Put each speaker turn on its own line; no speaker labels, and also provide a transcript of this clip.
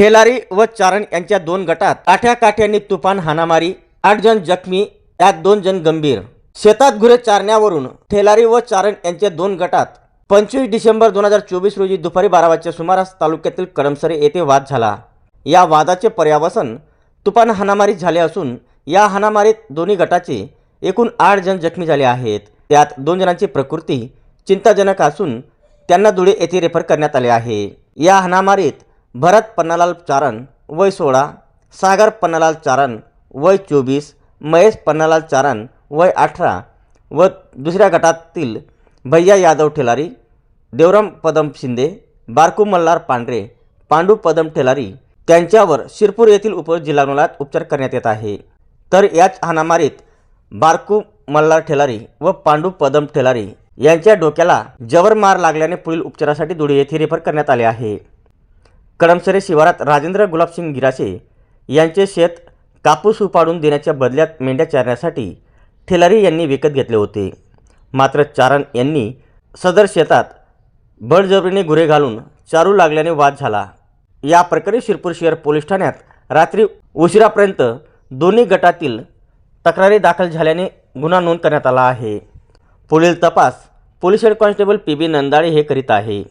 ठेलारी व चारण यांच्या दोन गटात काठ्या काठ्यांनी तुफान हाणामारी आठ जण जखमी त्यात दोन जण गंभीर. शेतात गुरे चारण्यावरून ठेलारी व चारण यांच्या दोन गटात पंचवीस डिसेंबर दोन हजार चोवीस रोजी दुपारी बारा वाजच्या सुमारास तालुक्यातील कडमसरे येथे वाद झाला. या वादाचे पर्यावसन तुफान हाणामारीत झाले असून या हाणामारीत दोन्ही गटाचे एकूण आठ जण जखमी झाले आहेत. त्यात दोन जणांची प्रकृती चिंताजनक असून त्यांना धुळे येथे रेफर करण्यात आले आहे. या हाणामारीत भरत पन्नालाल चारण वय सोळा सागर पन्नालाल चारण वय चोवीस महेश पन्नालाल चारण वय अठरा व दुसऱ्या गटातील भैया यादव ठेलारी देवराम पदम शिंदे बारकू मल्हार पांढरे पांडू पदम ठेलारी त्यांच्यावर शिरपूर येथील उपजिल्हा रुग्णालयात उपचार करण्यात येत आहे. तर याच हाणामारीत बारकू मल्हार ठेलारी व पांडू पदम ठेलारी यांच्या डोक्याला जवर मार लागल्याने पुढील उपचारासाठी धुळे येथे रेफर करण्यात आले आहे. कडमसरे शिवारात राजेंद्र गुलाबसिंग गिराशे यांचे शेत कापूस उपाडून देण्याच्या बदल्यात मेंढ्या चारण्यासाठी ठेलारी यांनी विकत घेतले होते. मात्र चारण यांनी सदर शेतात बळजबरीने गुरे घालून चारू लागल्याने वाद झाला. या प्रकरणी शिरपूर शहर पोलीस ठाण्यात रात्री उशिरापर्यंत दोन्ही गटातील तक्रारी दाखल झाल्याने गुन्हा नोंद करण्यात आला आहे. पुढील तपास police head constable P B Nandale हे करीत आहे.